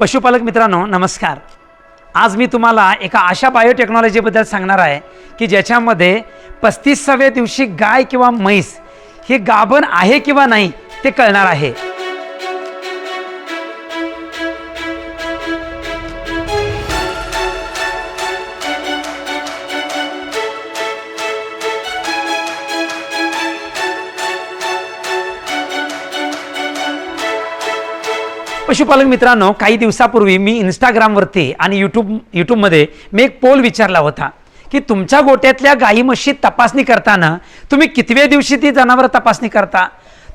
पशुपालक मित्रांनो नमस्कार. आज मी तुम्हाला एका अशा बायोटेक्नॉलॉजीबद्दल सांगणार आहे की ज्याच्यामध्ये पस्तीसाव्या दिवशी गाय किंवा म्हैस हे गाभण आहे किंवा नाही ते कळणार आहे. पशुपालक मित्रांनो काही दिवसापूर्वी मी इंस्टाग्रामवरती आणि यूट्यूब यूट्यूबमध्ये मी एक पोल विचारला होता की तुमच्या गोट्यातल्या गाई म्हशी तपासणी करताना तुम्ही कितव्या दिवशी ती जनावरं तपासणी करता?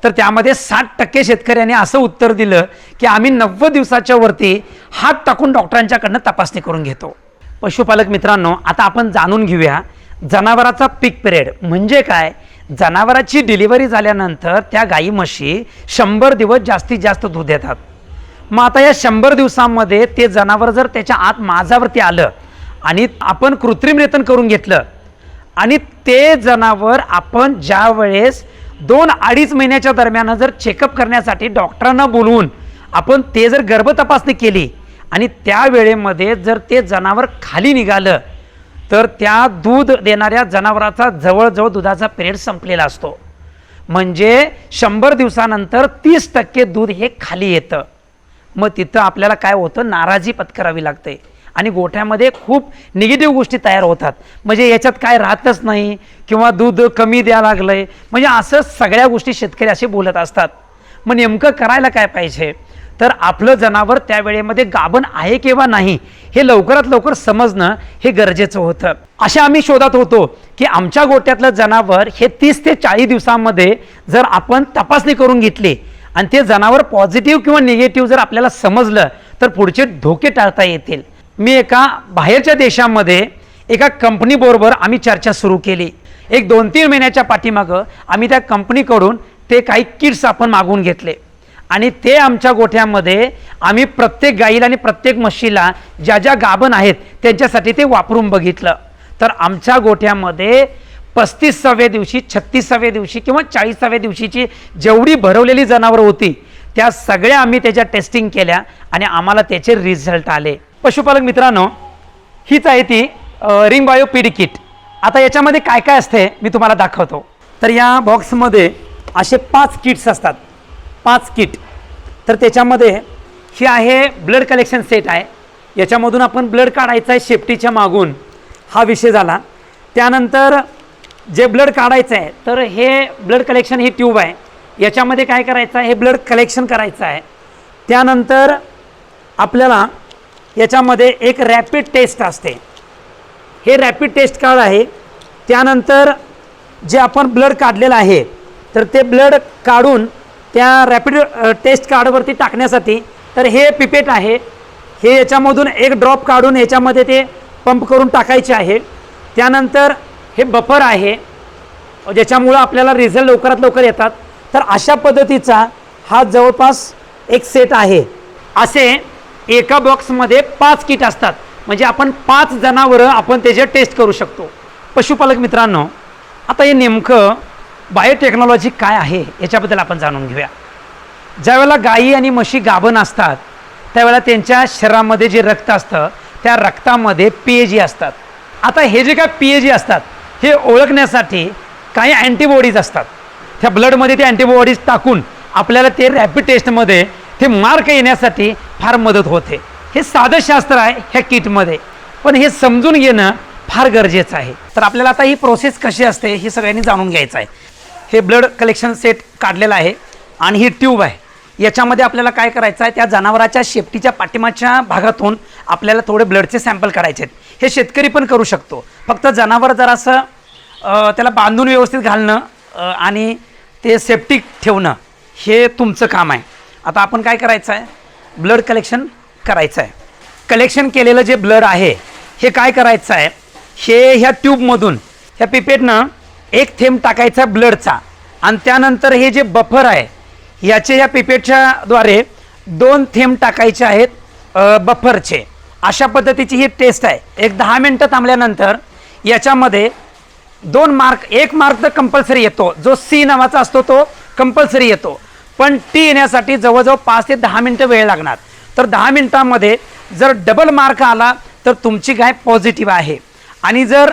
तर त्यामध्ये साठ टक्के शेतकऱ्यांनी असं उत्तर दिलं की आम्ही नव्वद दिवसाच्या वरती हात टाकून डॉक्टरांच्याकडनं तपासणी करून घेतो. पशुपालक मित्रांनो आता आपण जाणून घेऊया जनावराचा पीक पिरियड म्हणजे काय? जनावराची डिलिव्हरी झाल्यानंतर त्या गाई म्हशी शंभर दिवस जास्तीत जास्त दूध देतात. मग आता या शंभर दिवसांमध्ये ते जनावर जर त्याच्या आत माझावरती आलं आणि आपण कृत्रिम रेतन करून घेतलं आणि ते जनावर आपण ज्या वेळेस दोन अडीच महिन्याच्या दरम्यान जर चेकअप करण्यासाठी डॉक्टरांना बोलवून आपण ते जर गर्भ तपासणी केली आणि त्या वेळेमध्ये जर ते जनावर खाली निघालं तर त्या दूध देणाऱ्या जनावराचा जवळजवळ दुधाचा पिरियड संपलेला असतो. म्हणजे शंभर दिवसानंतर तीस टक्के दूध हे खाली येतं. मग तिथं आपल्याला काय होतं? नाराजी पत्करावी लागते. आणि गोठ्यामध्ये खूप निगेटिव्ह गोष्टी तयार होतात. म्हणजे याच्यात काय राहतच नाही किंवा दूध कमी द्या लागलंय. म्हणजे असं सगळ्या गोष्टी शेतकरी असे बोलत असतात. मग नेमकं करायला काय पाहिजे? तर आपलं जनावर त्या वेळेमध्ये गाभण आहे किंवा नाही हे लवकरात लवकर समजणं हे गरजेचं होतं. अशा आम्ही शोधात होतो की आमच्या गोट्यातलं जनावर हे तीस ते चाळीस दिवसांमध्ये जर आपण तपासणी करून घेतली आणि ते जनावर पॉझिटिव्ह किंवा निगेटिव्ह जर आपल्याला समजलं तर पुढचे धोके टाळता येतील. मी एका बाहेरच्या देशामध्ये एका कंपनीबरोबर आम्ही चर्चा सुरू केली. एक दोन तीन महिन्याच्या पाठीमागं आम्ही त्या कंपनीकडून ते काही किट्स आपण मागून घेतले. आणि ते आमच्या गोठ्यामध्ये आम्ही प्रत्येक गाईला आणि प्रत्येक म्हशीला ज्या ज्या गाभण आहेत त्यांच्यासाठी ते वापरून बघितलं. तर आमच्या गोठ्यामध्ये पस्तीसाव्या दिवशी छत्तीसाव्या दिवशी किंवा चाळीसाव्या दिवशीची जेवढी भरवलेली जनावरं होती त्या सगळ्या आम्ही त्याच्या टेस्टिंग केल्या आणि आम्हाला त्याचे रिझल्ट आले. पशुपालक मित्रांनो हीच आहे ती रिंग बायो पीड किट. आता याच्यामध्ये काय काय असते मी तुम्हाला दाखवतो. तर या बॉक्समध्ये असे पाच किट्स असतात. पाच किट तर त्याच्यामध्ये ही आहे ब्लड कलेक्शन सेट आहे. याच्यामधून आपण ब्लड काढायचं आहे शेफ्टीच्या मागून. हा विषय झाला. त्यानंतर जे ब्लड काढायचं आहे तर हे ब्लड कलेक्शन ही ट्यूब आहे. याच्यामध्ये काय करायचं आहे? हे ब्लड कलेक्शन करायचं आहे. त्यानंतर आपल्याला याच्यामध्ये एक रॅपिड टेस्ट असते. हे रॅपिड टेस्ट कार्ड आहे. त्यानंतर जे आपण ब्लड काढलेलं आहे तर ते ब्लड काढून त्या रॅपिड टेस्ट कार्डवरती टाकण्यासाठी तर हे पिपेट आहे. हे याच्यामधून एक ड्रॉप काढून याच्यामध्ये ते पंप करून टाकायचे आहे. त्यानंतर हे बफर आहे ज्याच्यामुळं आपल्याला रिझल्ट लवकरात लवकर येतात. तर अशा पद्धतीचा हा जवळपास एक सेट आहे. असे एका बॉक्समध्ये पाच किट असतात. म्हणजे आपण पाच जनावरं आपण त्याचे टेस्ट करू शकतो. पशुपालक मित्रांनो आता हे नेमकं बायोटेक्नॉलॉजी काय आहे याच्याबद्दल आपण जाणून घेऊया. ज्यावेळेला गायी आणि म्हशी गाभण असतात त्यावेळेला त्यांच्या शरीरामध्ये जे रक्त असतं त्या रक्तामध्ये पी ए जी असतात. आता हे जे काय पी ए जी असतात हे ओळखण्यासाठी काही अँटीबॉडीज असतात. त्या ब्लडमध्ये ते अँटीबॉडीज टाकून आपल्याला ते रॅपिड टेस्टमध्ये ते मार्क येण्यासाठी फार मदत होते. हे साधं शास्त्र आहे ह्या किटमध्ये पण हे समजून घेणं फार गरजेचं आहे. तर आपल्याला आता ही प्रोसेस कशी असते हे सगळ्यांनी जाणून घ्यायचं आहे. हे ब्लड कलेक्शन सेट काढलेलं आहे आणि ही ट्यूब आहे. याच्यामध्ये आपल्याला काय करायचं आहे? त्या जनावराच्या शेपटीच्या पाठीमागच्या भागातून आपल्याला थोडे ब्लडचे सॅम्पल करायचे आहेत. हे शेतकरी पण करू शकतो. फक्त जनावर जरासं त्याला बांधून व्यवस्थित घालणं आणि ते सेफ्टिक ठेवणं हे तुमचं काम आहे. आता आपण काय करायचं आहे ब्लड कलेक्शन करायचं आहे कलेक्शन केलेलं जे ब्लड आहे हे काय करायचं आहे हे ह्या ट्यूबमधून ह्या पिपेटनं एक थेंब टाकायचा आहे ब्लडचा आणि त्यानंतर हे जे बफर आहे याचे ह्या पिपेटच्या द्वारे दोन थेंब टाकायचे आहेत बफरचे अशा पद्धतीची ही टेस्ट आहे. एक दहा मिनटं थांबल्यानंतर याच्यामध्ये दोन मार्क एक मार्क तर कंपल्सरी येतो. जो सी नावाचा असतो तो कंपल्सरी येतो. पण टी येण्यासाठी जवळजवळ पाच ते दहा मिनटं वेळ लागणार. तर दहा मिनटांमध्ये जर डबल मार्क आला तर तुमची गाय पॉझिटिव्ह आहे. आणि जर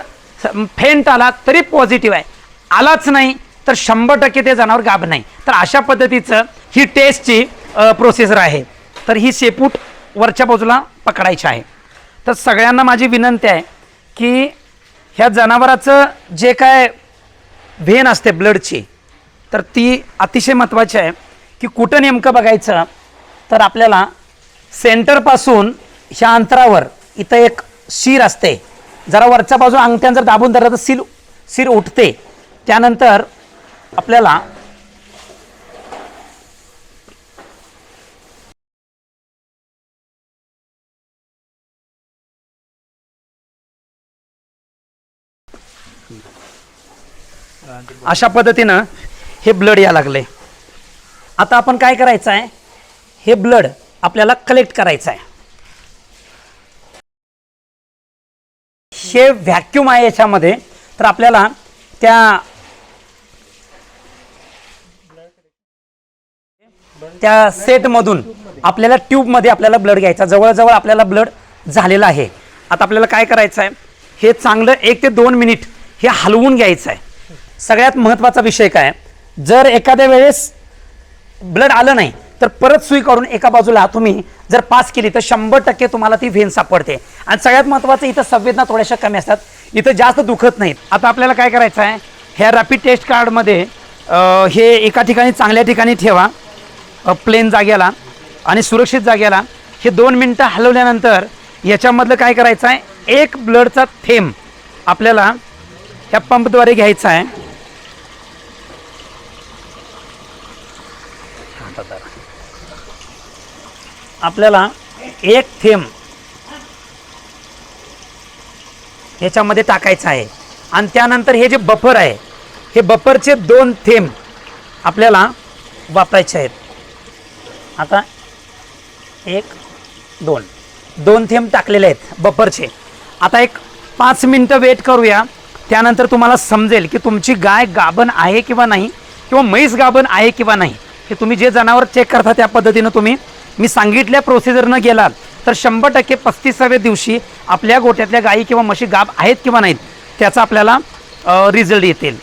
फेंट आला तरी पॉझिटिव्ह आहे. आलाच नाही तर शंभर टक्के ते जनावर गाभ नाही. तर अशा पद्धतीचं ही टेस्टची प्रोसेसर आहे. तर ही शेपूट वरच्या बाजूला पकडायची आहे. तर सगळ्यांना माझी विनंती आहे की ह्या जनावराचं जे काय व्हेन असते ब्लडची तर ती अतिशय महत्त्वाची आहे की कुठं नेमकं बघायचं तर आपल्याला सेंटरपासून ह्या अंतरावर इथं एक शिर असते. जरा वरच्या बाजू अंगठ्यान जर दाबून धरलं तर सील शिर उठते. त्यानंतर आपल्याला अशा पद्धतीनं हे ब्लड या लागले आता आपण काय करायचं आहे? हे ब्लड आपल्याला कलेक्ट करायचं आहे. हे व्हॅक्यूम आहे याच्यामध्ये. तर आपल्याला त्या त्या सेटमधून आपल्याला ट्यूबमध्ये आपल्याला ब्लड घ्यायचा जवळजवळ आपल्याला ब्लड झालेला आहे. आता आपल्याला काय करायचं आहे? हे चांगलं एक ते दोन मिनिट हे हलवून घ्यायचं आहे. सगळ्यात महत्त्वाचा विषय काय? जर एखाद्या वेळेस ब्लड आलं नाही तर परत सुई काढून एका बाजूला तुम्ही जर पास केली तर शंभर टक्के तुम्हाला ती व्हेन सापडते. आणि सगळ्यात महत्त्वाचं इथं संवेदना थोड्याशा कमी असतात. इथं जास्त दुखत नाहीत. आता आपल्याला काय करायचं आहे? ह्या रॅपिड टेस्ट कार्डमध्ये हे एका ठिकाणी चांगल्या ठिकाणी ठेवा. प्लेन जाग्याला आणि सुरक्षित जाग्याला. हे दोन मिनटं हलवल्यानंतर याच्यामधलं काय करायचं आहे? एक ब्लडचा थेंब आपल्याला ह्या पंपद्वारे घ्यायचा आहे. आपल्याला एक थेंब ह्याच्यामध्ये टाकायचं आहे. आणि त्यानंतर हे जे बफर आहे हे बफरचे दोन थेंब आपल्याला वापरायचे आहेत. आता एक दोन. दोन थेंब टाकलेले आहेत बफरचे. आता एक पाच मिनटं वेट करूया. त्यानंतर तुम्हाला समजेल की तुमची गाय गाभण आहे किंवा नाही किंवा म्हैस गाभण आहे किंवा नाही हे तुम्ही जे जनावर चेक करता त्या पद्धतीनं तुम्ही मी सांगितल्या प्रोसिजरनं गेलात तर शंभर टक्के पस्तीसाव्या दिवशी आपल्या गोट्यातल्या गायी किंवा म्हशी गाभ आहेत किंवा नाहीत त्याचा आपल्याला रिझल्ट येतील.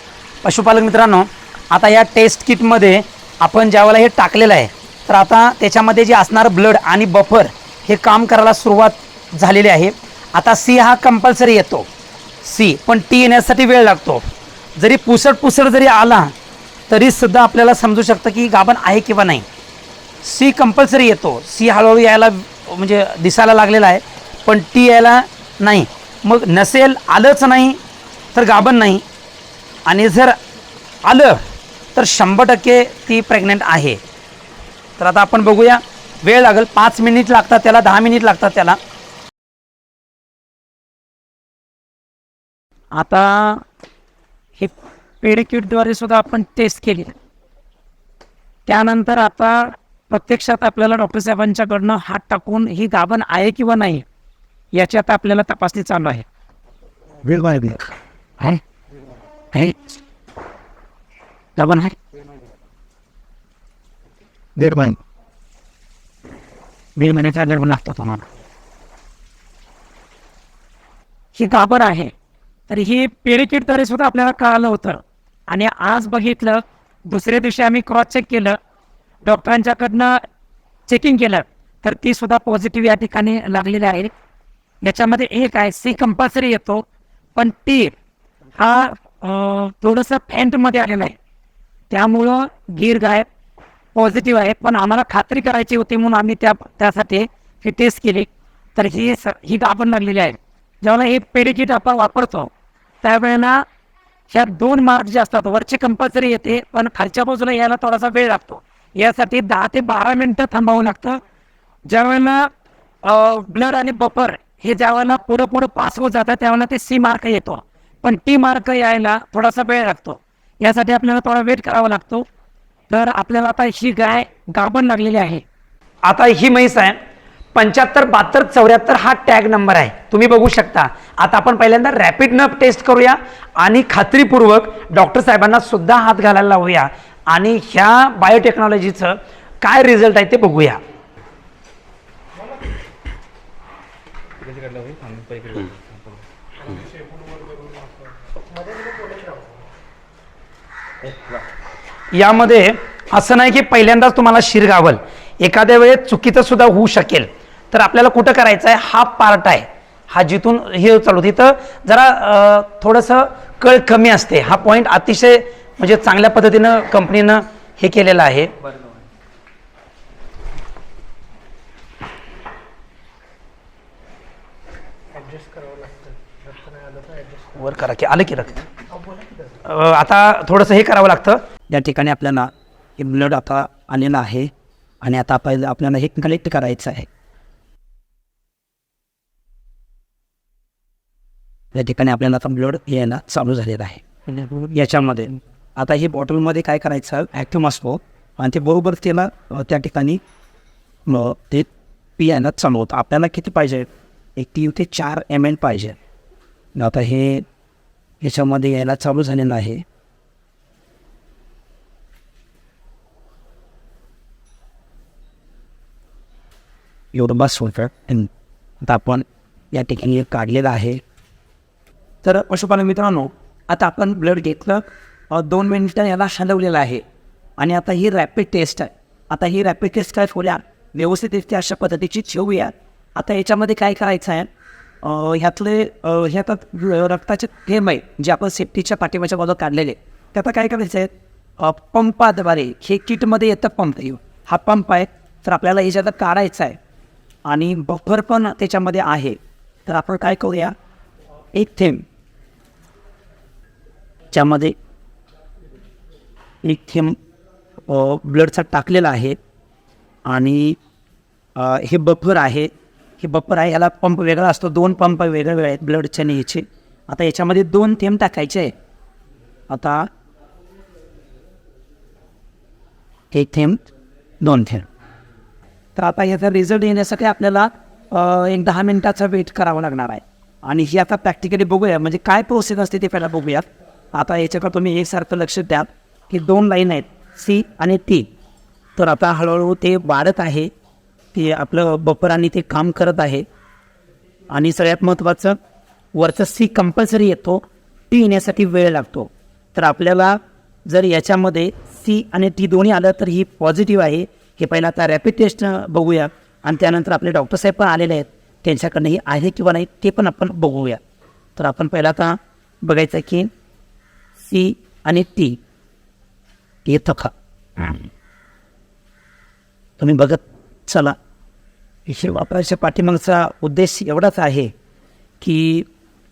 पशुपालक मित्रांनो आता या टेस्ट किटमध्ये आपण ज्यावेळेला हे टाकलेलं आहे तर आता त्याच्यामध्ये जे असणारं ब्लड आणि बफर हे काम करायला सुरुवात झालेली आहे. आता सी हा कंपल्सरी येतो. सी पण टी येण्यासाठी वेळ लागतो. जरी पुसट पुसट जरी आला तरीसुद्धा आपल्याला समजू शकतं की गाभण आहे किंवा नाही. सी कंपल्सरी येतो. सी हळूहळू यायला म्हणजे दिसायला लागलेला आहे पण टी यायला नाही. मग नसेल आलंच नाही तर गाभण नाही. आणि जर आलं तर शंभर टक्के ती प्रेग्नंट आहे. तर आता आपण बघूया. वेळ लागेल. पाच मिनिट लागतात त्याला दहा मिनिट लागतात त्याला. आता हे पेडिक्यूटद्वारे सुद्धा आपण टेस्ट केली. त्यानंतर आता प्रत्यक्षात आपल्याला डॉक्टर साहेबांच्याकडनं हात टाकून ही गाभण आहे किंवा नाही याची आता आपल्याला तपासणी चालू आहे. वेळ आहे? गाभण आहे? दीड महिने. दीड महिन्याचा दीड लागतो तुम्हाला ही गाभण आहे. तर ही पेडिकिटद्वारे सुद्धा आपल्याला कळालं होतं. आणि आज बघितलं दुसऱ्या दिवशी आम्ही क्रॉस चेक केलं डॉक्टरांच्याकडनं चेकिंग केलं तर ती सुद्धा पॉझिटिव्ह या ठिकाणी लागलेली आहे. याच्यामध्ये एक आहे सी कंपल्सरी येतो पण टी हा थोडंसं फॅन्टमध्ये आलेला आहे. त्यामुळं गीर गायब पॉझिटिव्ह आहे. पण आम्हाला खात्री करायची होती म्हणून आम्ही त्या त्यासाठी ही टेस्ट केली. तर ही स ही आपण लागलेली आहे. ज्यावेळेला हे पेडिकिट आपण वापरतो त्यावेळेला ह्या दोन मार्क जे असतात वरचे कंपल्सरी येते पण खालच्या बाजूला यायला थोडासा वेळ लागतो. यासाठी दहा ते बारा मिनटं थांबावं लागतं. ज्यावेळेला ब्लड आणि बफर हे ज्यावेळेला पुढं पुढं पास होत जातं त्यावेळेला ते सी मार्क येतो. पण टी मार्क यायला थोडासा वेळ लागतो. यासाठी आपल्याला थोडा वेट करावा लागतो. तर आपल्याला आता ही गाय गाभण लागलेली आहे. आता ही म्हैस आहे. पंच्याहत्तर बहात्तर चौऱ्याहत्तर हा टॅग नंबर आहे. तुम्ही बघू शकता. आता आपण पहिल्यांदा रॅपिड नप टेस्ट करूया. आणि खात्रीपूर्वक डॉक्टर साहेबांना सुद्धा हात घालायला लावूया. आणि ह्या बायोटेक्नॉलॉजीचं काय रिझल्ट आहे ते बघूया. यामध्ये असं नाही की पहिल्यांदाच तुम्हाला शिर गावल. एखाद्या वेळेस चुकीचं सुद्धा होऊ शकेल. तर आपल्याला कुठं करायचं आहे हा पार्ट आहे. हा जिथून हे चालू तिथं जरा थोडंसं कळ कमी असते. हा पॉईंट अतिशय म्हणजे चांगल्या पद्धतीनं कंपनीनं हे केलेलं आहे. वर करा की आलं की रक्त. आता थोडंसं हे करावं लागतं. या ठिकाणी आपल्याला हे ब्लड आता आलेलं आहे आणि आता आपण आपल्याला हे कलेक्ट करायचं आहे. या ठिकाणी आपल्याला आता ब्लड यायला चालू झालेलं आहे. याच्यामध्ये आता हे बॉटलमध्ये काय करायचं? ॲक्टिव्ह असतो आणि ते बरोबर त्याला त्या ठिकाणी ते पियायला चालू होतं आपल्याला किती पाहिजे? एक तीन ते चार एम एल पाहिजे. आता हे याच्यामध्ये यायला चालू झालेलं आहे. एवढं बस होतं आता आपण या ठिकाणी काढलेलं आहे. तर पशुपालन मित्रांनो आता आपण ब्लड घेतलं. दोन मिनिटं याला हलवलेलं आहे. आणि आता ही रॅपिड टेस्ट आहे. आता ही रॅपिड टेस्ट काय खोल्या व्यवस्थितरित्या अशा पद्धतीची ठेवूया आता याच्यामध्ये काय करायचं आहे? ह्यातले ह्यात रक्ताचे थेंब आहे जे आपण सेफ्टीच्या पाठीमाच्या बाजूला काढलेले ते आता काय करायचं आहे पंपाद्वारे हे किटमध्ये येतं पंप येऊ हा पंप आहे तर आपल्याला ह्याच्यात काढायचा आहे आणि बफर पण त्याच्यामध्ये आहे. तर आपण काय करूया? एक थेंब. ज्यामध्ये एक थेंब ब्लडचा टाकलेला आहे आणि हे बफर आहे. हे बफर आहे याला पंप वेगळा असतो. दोन पंप वेगळे वेगळे आहेत ब्लडच्या आणि याचे आता याच्यामध्ये दोन थेंब टाकायचे आहे आता एक थेंब दोन थेंब. तर आता याचा रिझल्ट येण्यासाठी आपल्याला एक दहा मिनटाचा वेट करावा लागणार आहे. आणि ही आता प्रॅक्टिकली बघूया. म्हणजे काय प्रोसेस असते ते पहिला बघूयात. आता याच्याकडे तुम्ही एकसारखं लक्ष द्या. की दोन लाईन आहेत सी आणि टी. तर आता हळूहळू ते वाढत आहे की आपलं बपर आणि ते काम करत आहे. आणि सगळ्यात महत्त्वाचं वरचं सी कंपल्सरी येतो टी येण्यासाठी वेळ लागतो. तर आपल्याला जर याच्यामध्ये सी आणि टी दोन्ही आलं तर ही पॉझिटिव्ह आहे. हे पहिला आता रॅपिड टेस्ट बघूया. आणि त्यानंतर आपले डॉक्टर साहेब पण आलेले आहेत. त्यांच्याकडनं ही आहे किंवा नाही ते पण आपण बघूया. तर आपण पहिला आता बघायचं की सी आणि टी. येतं का तुम्ही बघत चला. हे वापरायच्या पाठीमागचा उद्देश एवढाच आहे की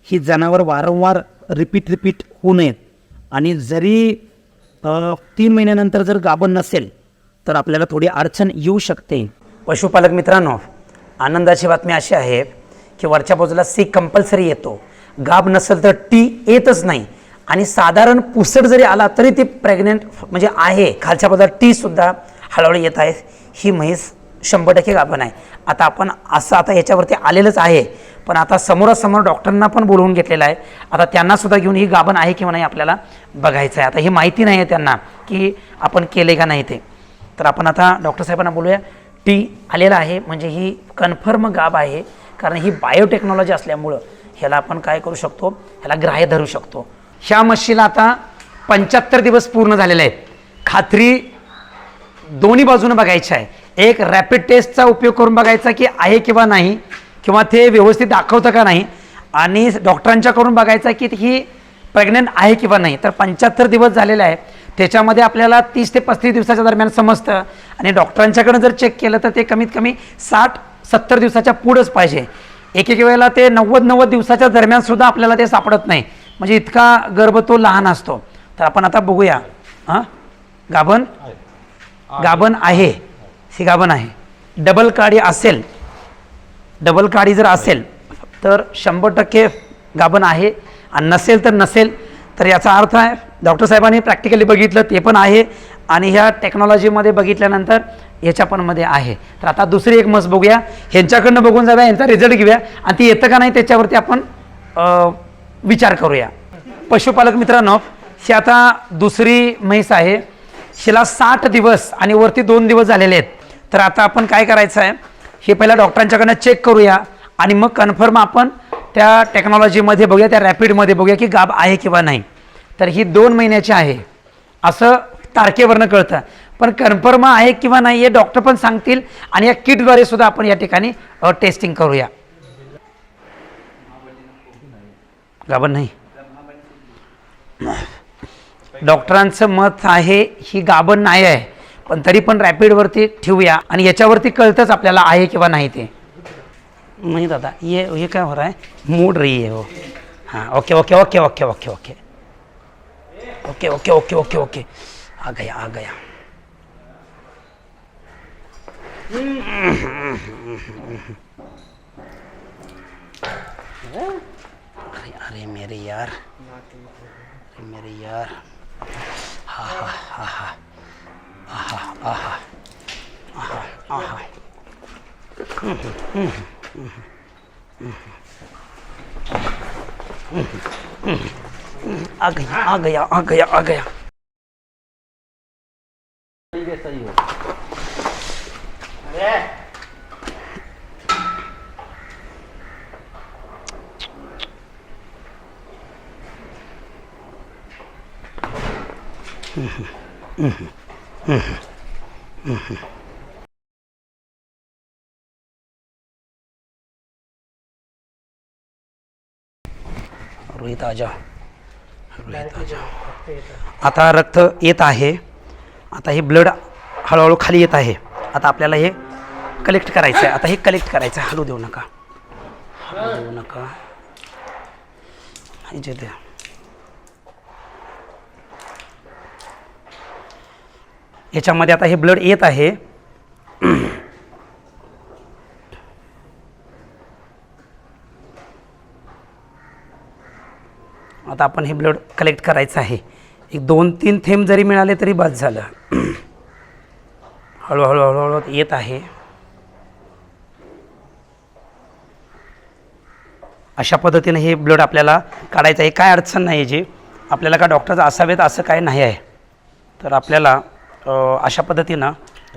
ही जनावर वारंवार रिपीट रिपीट होऊ नयेत. आणि जरी तीन महिन्यानंतर जर गाभण नसेल तर आपल्याला थोडी अडचण येऊ शकते. पशुपालक मित्रांनो आनंदाची बातमी अशी आहे की वरच्या बाजूला सी कंपल्सरी येतो. गाब नसेल तर टी येतच नाही. आणि साधारण पुसट जरी आला तरी ती प्रेग्नेंट म्हणजे आहे. खालच्या बाजूला टीसुद्धा हळूहळू येत आहे. ही म्हैस शंभर टक्के गाभण आहे. आता आपण असं आता याच्यावरती आलेलंच आहे. पण आता समोरासमोर डॉक्टरांना पण बोलवून घेतलेलं आहे. आता त्यांना सुद्धा घेऊन ही गाभण आहे किंवा नाही आपल्याला बघायचं आहे. आता ही माहिती नाही आहे त्यांना की आपण केले का नाही ते. तर आपण आता डॉक्टर साहेबांना बोलूया. टी आलेला आहे. म्हणजे ही कन्फर्म गाब आहे. कारण ही बायोटेक्नॉलॉजी असल्यामुळं ह्याला आपण काय करू शकतो? ह्याला ग्राह्य धरू शकतो. ह्या म्हशीला आता पंच्याहत्तर दिवस पूर्ण झालेले आहेत खात्री दोन्ही बाजूनं बघायची आहे. एक रॅपिड टेस्टचा उपयोग करून बघायचा की आहे किंवा नाही किंवा ते व्यवस्थित दाखवतं का नाही आणि डॉक्टरांच्याकडून बघायचं की ही प्रेग्नंट आहे किंवा नाही. तर पंच्याहत्तर दिवस झालेले आहे. त्याच्यामध्ये आपल्याला तीस ते पस्तीस दिवसाच्या दरम्यान समजतं. आणि डॉक्टरांच्याकडून जर चेक केलं तर ते कमीत कमी साठ सत्तर दिवसाच्या पुढंच पाहिजे. एक एक वेळेला ते नव्वद नव्वद दिवसाच्या दरम्यान सुद्धा आपल्याला ते सापडत नाही. म्हणजे इतका गर्भ तो लहान असतो. तर आपण आता बघूया. हां? गाभण? गाभण आहे. ही गाभण आहे. डबल काडी असेल. डबल काडी जर असेल तर शंभर टक्के गाभण आहे. आणि नसेल तर नसेल. तर याचा अर्थ आहे डॉक्टर साहेबांनी प्रॅक्टिकली बघितलं ते पण आहे. आणि ह्या टेक्नॉलॉजीमध्ये बघितल्यानंतर ह्याच्या पण मध्ये आहे. तर आता दुसरी एक मस बघूया. ह्यांच्याकडनं बघून जाऊया यांचा रिझल्ट घेऊया. आणि ती येतं का नाही त्याच्यावरती आपण विचार करूया. पशुपालक मित्रांनो ही आता दुसरी म्हैस आहे. हिला साठ दिवस आणि वरती दोन दिवस झालेले आहेत. तर आता आपण काय करायचं आहे? हे पहिला डॉक्टरांच्याकडनं चेक करूया. आणि मग कन्फर्म आपण त्या टेक्नॉलॉजीमध्ये बघूया त्या रॅपिडमध्ये बघूया की गाब आहे किंवा नाही. तर ही दोन महिन्याची आहे. असं तारखेवरनं कळतं. पण कन्फर्म आहे किंवा नाही हे डॉक्टर पण सांगतील. आणि या किटद्वारे सुद्धा आपण या ठिकाणी टेस्टिंग करूया. गाभण नाही. डॉक्टरांचं मत आहे ही गाभण नाही आहे पण तरी पण रॅपिडवरती ठेवूया आणि याच्यावरती कळतंच आपल्याला आहे किंवा नाही ते. नहीं दादा ये ये क्या हो रहा है मूड रही है. वो हाँ okay okay okay okay okay okay. Okay okay okay okay okay. आ गया आ गया. अरे अरे मेरे यार अरे मेरे यार हा हा हा हा आहा आहा आहा आहा आ गया आ गया आ गया आ गया रोहित आजा आता रक्त येत आहे. आता हे ब्लड हळूहळू खाली येत आहे. आता आपल्याला हे कलेक्ट करायचं आहे आता हे कलेक्ट करायचं आहे हलू देऊ नका. हलू देऊ नका. द्या. याच्यामध्ये आता हे ब्लड येत आहे. आता आपण हे ब्लड कलेक्ट करायचं आहे. एक दोन तीन थेंब जरी मिळाले तरी बस झालं. हळूहळू हळूहळू येत आहे. अशा पद्धतीने हे ब्लड आपल्याला काढायचं आहे. काय अडचण नाही याची आपल्याला का डॉक्टरचं असावेत असं काय नाही आहे. तर आपल्याला अशा पद्धतीनं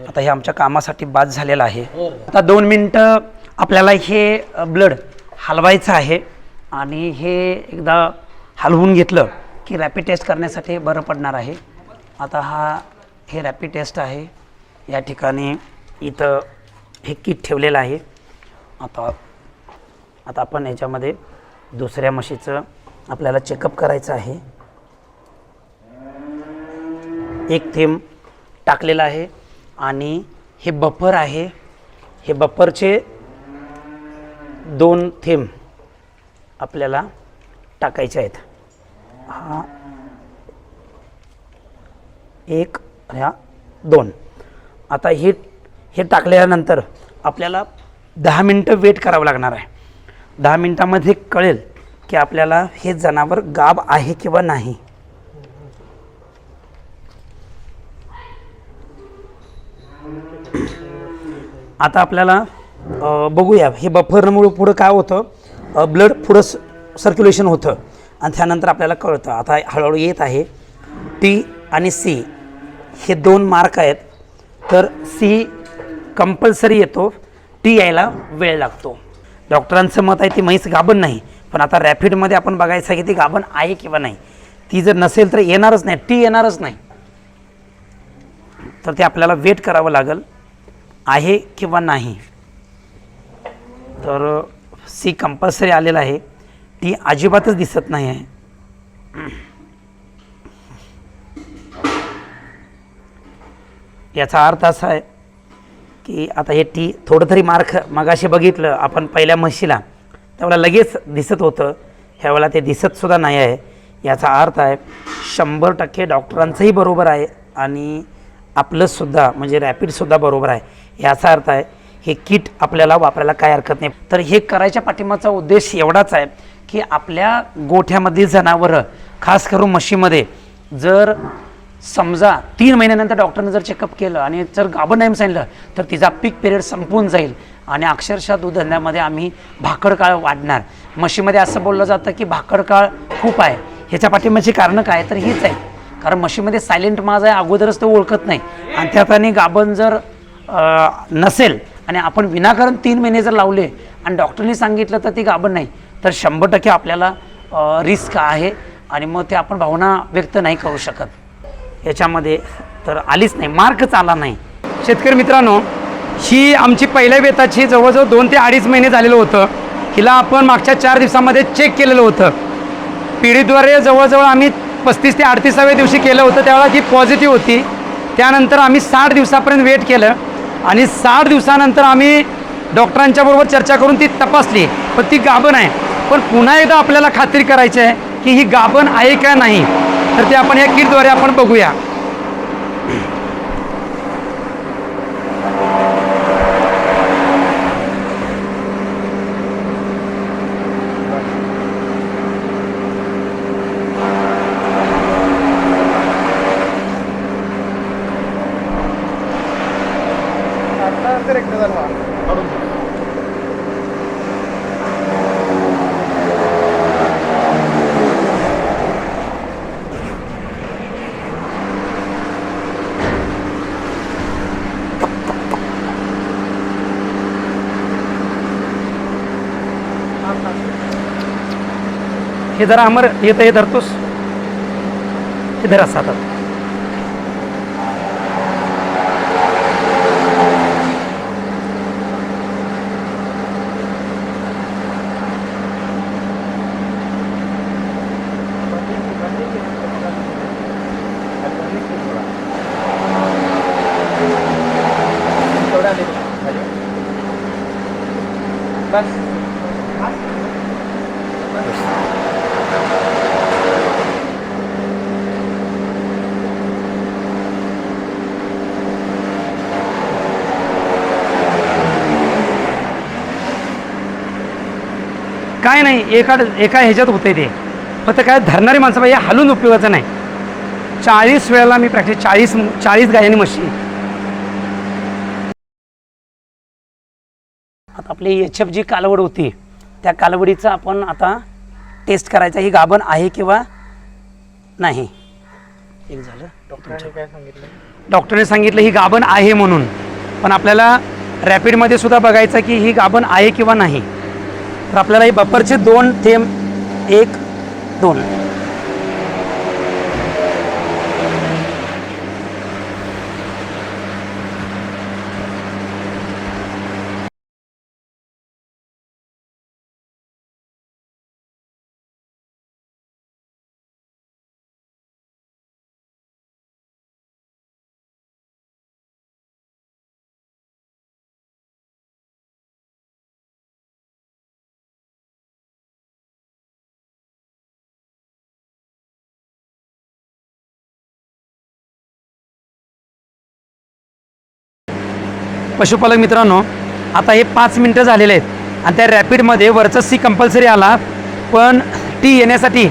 आता हे आमच्या कामासाठी बाद झालेलं आहे. आता दोन मिनटं आपल्याला हे ब्लड हलवायचं आहे. आणि हे एकदा हलवून घेतलं की रॅपिड टेस्ट करण्यासाठी बरं पडणार आहे. आता हा हे रॅपिड टेस्ट आहे. या ठिकाणी इथं हे किट ठेवलेलं आहे. आता आता आपण याच्यामध्ये दुसऱ्या म्हशीचं आपल्याला चेकअप करायचं आहे. एक थेंब टाकलेला आहे आणि हे बफर आहे. हे बफरचे दोन थेंब आपल्याला टाकायचे आहेत. हा. एक ह्या दोन. आता हे हे टाकल्यानंतर आपल्याला दहा मिनटं वेट करावं लागणार आहे. दहा मिनटामध्ये कळेल की आपल्याला हे जनावर गाब आहे किंवा नाही. आता आपल्याला बघूया. हे बफरमुळे पुढं काय होतं? ब्लड पुढं सर्क्युलेशन होतं. आणि त्यानंतर आपल्याला कळतं. आता हळूहळू येत आहे. टी आणि सी हे दोन मार्क आहेत. तर सी कंपल्सरी येतो. टी यायला वेळ लागतो. डॉक्टरांचं मत आहे ती म्हैस गाभण नाही. पण आता रॅपिडमध्ये आपण बघायचं आहे की ती गाभण आहे किंवा नाही. ती जर नसेल तर येणारच नाही. टी येणारच नाही. तर ते आपल्याला वेट करावं लागेल. आहे किंवा नाही. तर सी कंपल्सरी आलेला आहे. ती अजिबातच दिसत नाही आहे याचा अर्थ असा आहे की आता हे टी थोडं तरी मार्क मगाशी बघितलं आपण पहिल्या म्हशीला त्यावेळेला लगेच दिसत होतं. ह्यावेळेला ते दिसतसुद्धा नाही आहे. याचा अर्थ आहे शंभर टक्के डॉक्टरांचंही बरोबर आहे आणि आपलंसुद्धा म्हणजे रॅपिडसुद्धा बरोबर आहे. याचा अर्थ आहे हे किट आपल्याला वापरायला काय हरकत नाही. तर हे करायच्या पाठिंबाचा उद्देश एवढाच आहे की आपल्या गोठ्यामध्ये जनावरं खास करून म्हशीमध्ये जर समजा तीन महिन्यानंतर डॉक्टरनं जर चेकअप केलं आणि जर गाभण नाही सांगितलं तर तिचा पीक पिरियड संपून जाईल आणि अक्षरशः दूध आम्ही भाकड काळ वाढणार. म्हशीमध्ये असं बोललं जातं की भाकड काळ खूप आहे. ह्याच्या पाठिंबाची कारणं काय? तर हीच आहे कारण म्हशीमध्ये सायलेंट माज आहे अगोदरच तो ओळखत नाही. आणि त्यात आणि गाभण जर नसेल आणि आपण विनाकारण तीन महिने जर लावले आणि डॉक्टरनी सांगितलं तर ती गाभण नाही. तर शंभर टक्के आपल्याला रिस्क आहे आणि मग ते आपण भावना व्यक्त नाही करू शकत. याच्यामध्ये तर आलीच नाही मार्कच आला नाही. शेतकरी मित्रांनो ही आमची पहिल्या बेताची जवळजवळ दोन ते अडीच महिने झालेलं होतं. हिला आपण मागच्या चार दिवसामध्ये चेक केलेलं होतं. पिढीद्वारे जवळजवळ आम्ही पस्तीस ते अडतीसाव्या दिवशी केलं होतं त्यावेळेला ती पॉझिटिव्ह होती. त्यानंतर आम्ही साठ दिवसापर्यंत वेट केलं आणि साठ दिवसानंतर आम्ही डॉक्टरांच्या बरोबर चर्चा करून ती तपासली. पण ती गाभण आहे. पण पुन्हा एकदा आपल्याला खात्री करायची आहे की ही गाभण आहे का नाही? तर ते आपण या किटद्वारे आपण बघूया. हे जरा अमर येतं हे धरतोस? हे धरा असं नाही एका एका ह्याच्यात होते ते. फक्त काय धरणारी माणसं पाहिजे हलून उपयोगाचं नाही. चाळीस वेळेला मी प्रॅक्टिस चाळीस चाळीस गायांनी म्हशी. आता आपली एच एफ जी कालवड होती. त्या कालवडीचं आपण आता टेस्ट करायचा. ही गाभण आहे किंवा नाही? एक झालं. डॉक्टरने सांगितलं? ही गाभण आहे म्हणून. पण आपल्याला रॅपिडमध्ये सुद्धा बघायचं की ही गाभण आहे किंवा नाही. तर आपल्याला हे बफरचे दोन थेंब एक दोन. पशुपालक मित्रांनो आता हे पाच मिनटं झालेले आहेत आणि त्या रॅपिडमध्ये वरचं सी कंपल्सरी आला पण टी येण्यासाठी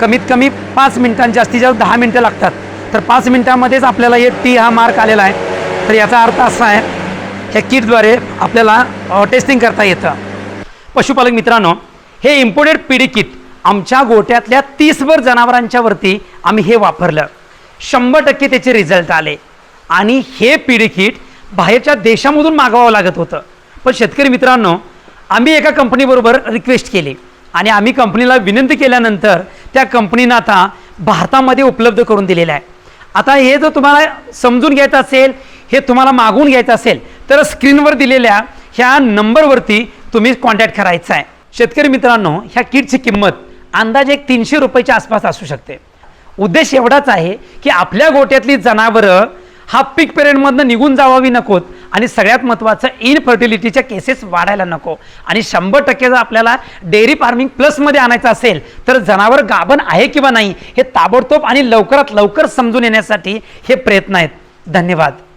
कमीत कमी पाच मिनटां जास्तीत जास्त दहा मिनटं लागतात. तर पाच मिनटामध्येच आपल्याला हे टी हा मार्क आलेला आहे. तर याचा अर्थ असा आहे ह्या किटद्वारे आपल्याला टेस्टिंग करता येतं. पशुपालक मित्रांनो हे इम्पोर्टेड पिढी किट आमच्या गोट्यातल्या तीसभर जनावरांच्या वरती आम्ही हे वापरलं. शंभर टक्के त्याचे रिझल्ट आले. आणि हे पिढी किट बाहेरच्या देशामधून मागवावं लागत होतं. पण शेतकरी मित्रांनो आम्ही एका कंपनीबरोबर रिक्वेस्ट केली. आणि आम्ही कंपनीला विनंती केल्यानंतर त्या कंपनीनं आता भारतामध्ये उपलब्ध करून दिलेलं आहे. आता हे जर तुम्हाला समजून घ्यायचं असेल हे तुम्हाला मागवून घ्यायचं असेल तर स्क्रीनवर दिलेल्या ह्या नंबरवरती तुम्ही कॉन्टॅक्ट करायचा आहे. शेतकरी मित्रांनो ह्या किटची किंमत अंदाजे एक तीनशे रुपयाच्या आसपास असू शकते. उद्देश एवढाच आहे की आपल्या गोट्यातली जनावरं हा पीक पिरियडमधनं निघून जावावी नकोत. आणि सगळ्यात महत्त्वाचं इनफर्टिलिटीच्या केसेस वाढायला नको. आणि शंभर टक्के जर आपल्याला डेअरी फार्मिंग प्लसमध्ये आणायचं असेल तर जनावर गाभण आहे किंवा नाही हे ताबडतोब आणि लवकरात लवकर समजून येण्यासाठी हे प्रयत्न आहेत. धन्यवाद.